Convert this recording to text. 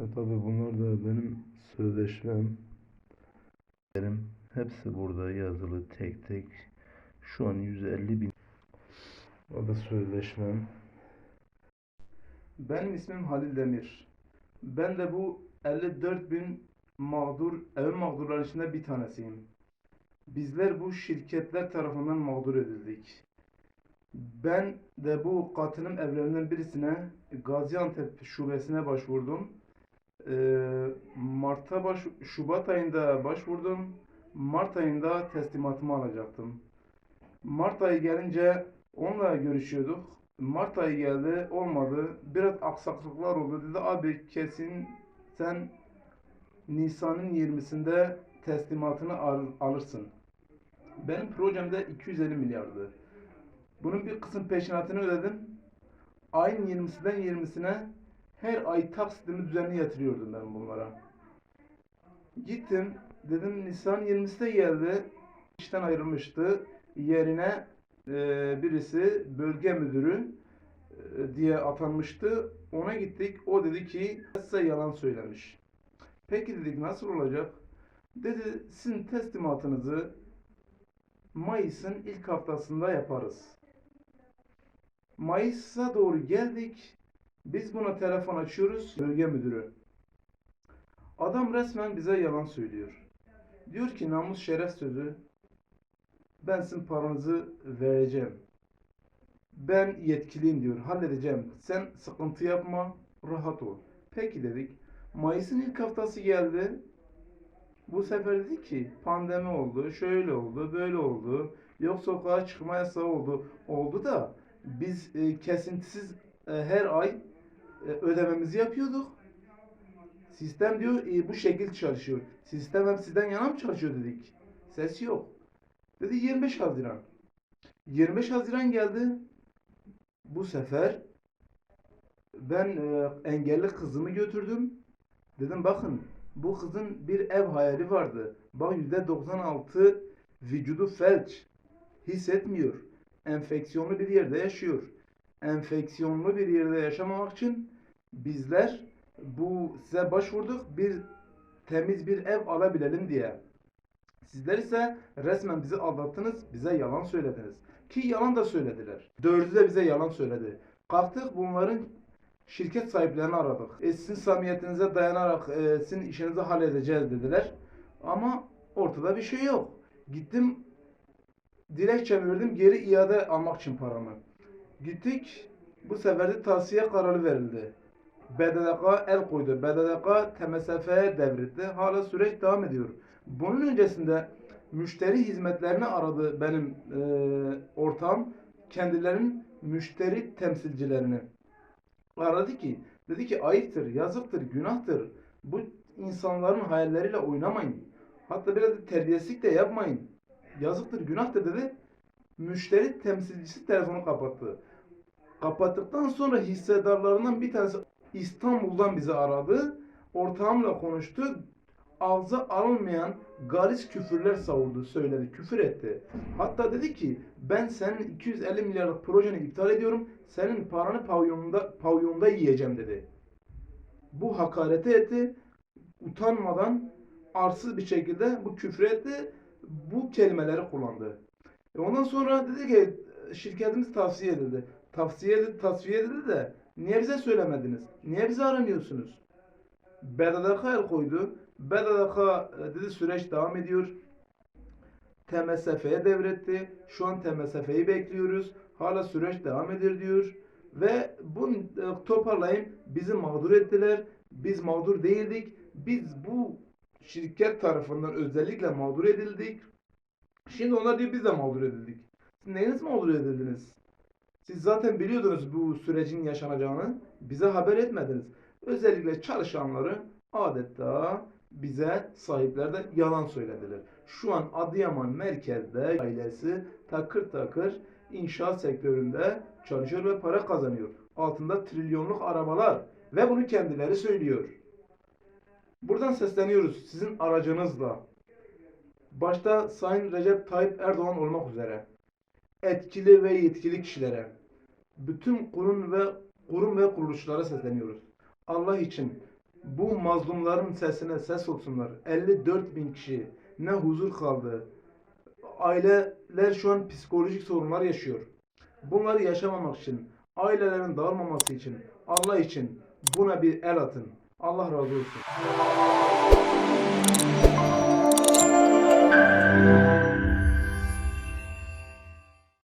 E tabi bunlar da benim sözleşmem. Benim hepsi burada yazılı tek tek. Şu an 150 bin. O da sözleşmem. Benim ismim Halil Demir. Ben de bu 54 bin mağdur, ev mağdurlar içinde bir tanesiyim. Bizler bu şirketler tarafından mağdur edildik. Ben de bu katılım evlerinden birisine Gaziantep şubesine başvurdum. Ee, Mart'a baş, Şubat ayında başvurdum. Mart ayında teslimatımı alacaktım. Mart ayı gelince onunla görüşüyorduk. Mart ayı geldi, olmadı. Biraz aksaklıklar oldu. Dedi abi kesin sen Nisan'ın 20'sinde teslimatını al- alırsın. Benim projemde 250 milyardı. Bunun bir kısım peşinatını ödedim. Ayın 20'sinden 20'sine her ay taksitimi düzenli yatırıyordum ben bunlara. Gittim, dedim Nisan 20'si de geldi. İşten ayrılmıştı. Yerine e, birisi bölge müdürü e, diye atanmıştı. Ona gittik. O dedi ki size yalan söylemiş. Peki dedik nasıl olacak? Dedi sizin teslimatınızı Mayıs'ın ilk haftasında yaparız. Mayıs'a doğru geldik. Biz buna telefon açıyoruz. Bölge müdürü. Adam resmen bize yalan söylüyor. Diyor ki namus şeref sözü ben sizin paranızı vereceğim. Ben yetkiliyim diyor. Halledeceğim. Sen sıkıntı yapma. Rahat ol. Peki dedik. Mayıs'ın ilk haftası geldi. Bu sefer dedi ki pandemi oldu, şöyle oldu, böyle oldu. Yok sokağa çıkma yasağı oldu. Oldu da biz e, kesintisiz e, her ay ödememizi yapıyorduk. Sistem diyor e, bu şekil çalışıyor. Sistem hep sizden yana mı çalışıyor dedik. Ses yok. Dedi 25 Haziran. 25 Haziran geldi. Bu sefer ben e, engelli kızımı götürdüm. Dedim bakın bu kızın bir ev hayali vardı. Bak %96 vücudu felç. Hissetmiyor. Enfeksiyonlu bir yerde yaşıyor. Enfeksiyonlu bir yerde yaşamamak için bizler bu size başvurduk bir temiz bir ev alabilelim diye. Sizler ise resmen bizi aldattınız, bize yalan söylediniz. Ki yalan da söylediler. Dördü de bize yalan söyledi. Kalktık bunların şirket sahiplerini aradık. E, sizin samimiyetinize dayanarak e, sizin işinizi halledeceğiz dediler. Ama ortada bir şey yok. Gittim dilekçe verdim geri iade almak için paramı. Gittik bu sefer de tavsiye kararı verildi. BDDK el koydu. BDDK TMSF'ye devretti. Hala süreç devam ediyor. Bunun öncesinde müşteri hizmetlerini aradı benim e, ortağım. Kendilerinin müşteri temsilcilerini aradı ki dedi ki ayıptır, yazıktır, günahtır. Bu insanların hayalleriyle oynamayın. Hatta biraz da terbiyesizlik de yapmayın. Yazıktır, günahtır dedi. Müşteri temsilcisi telefonu kapattı. Kapattıktan sonra hissedarlarından bir tanesi İstanbul'dan bizi aradı. Ortağımla konuştu. Ağza alınmayan garis küfürler savurdu, söyledi, küfür etti. Hatta dedi ki ben senin 250 milyarlık projeni iptal ediyorum. Senin paranı pavyonda, pavyonda yiyeceğim dedi. Bu hakareti etti. Utanmadan arsız bir şekilde bu küfür etti. Bu kelimeleri kullandı. E ondan sonra dedi ki şirketimiz tavsiye edildi. Tavsiye edildi, tasfiye edildi de niye bize söylemediniz? Niye bizi aramıyorsunuz? BDDK el koydu. BDDK e, dedi süreç devam ediyor. TMSF'ye devretti. Şu an TMSF'yi bekliyoruz. Hala süreç devam ediyor diyor. Ve bunu e, toparlayayım. Bizi mağdur ettiler. Biz mağdur değildik. Biz bu şirket tarafından özellikle mağdur edildik. Şimdi onlar diyor biz de mağdur edildik. Siz neyiniz mağdur edildiniz? Siz zaten biliyordunuz bu sürecin yaşanacağını. Bize haber etmediniz. Özellikle çalışanları adeta bize sahipler de yalan söylediler. Şu an Adıyaman merkezde ailesi takır takır inşaat sektöründe çalışıyor ve para kazanıyor. Altında trilyonluk arabalar ve bunu kendileri söylüyor. Buradan sesleniyoruz sizin aracınızla. Başta Sayın Recep Tayyip Erdoğan olmak üzere etkili ve yetkili kişilere, bütün kurum ve kurum ve kuruluşlara sesleniyoruz. Allah için bu mazlumların sesine ses olsunlar. 54 bin kişi ne huzur kaldı. Aileler şu an psikolojik sorunlar yaşıyor. Bunları yaşamamak için, ailelerin dağılmaması için, Allah için buna bir el atın. Allah razı olsun.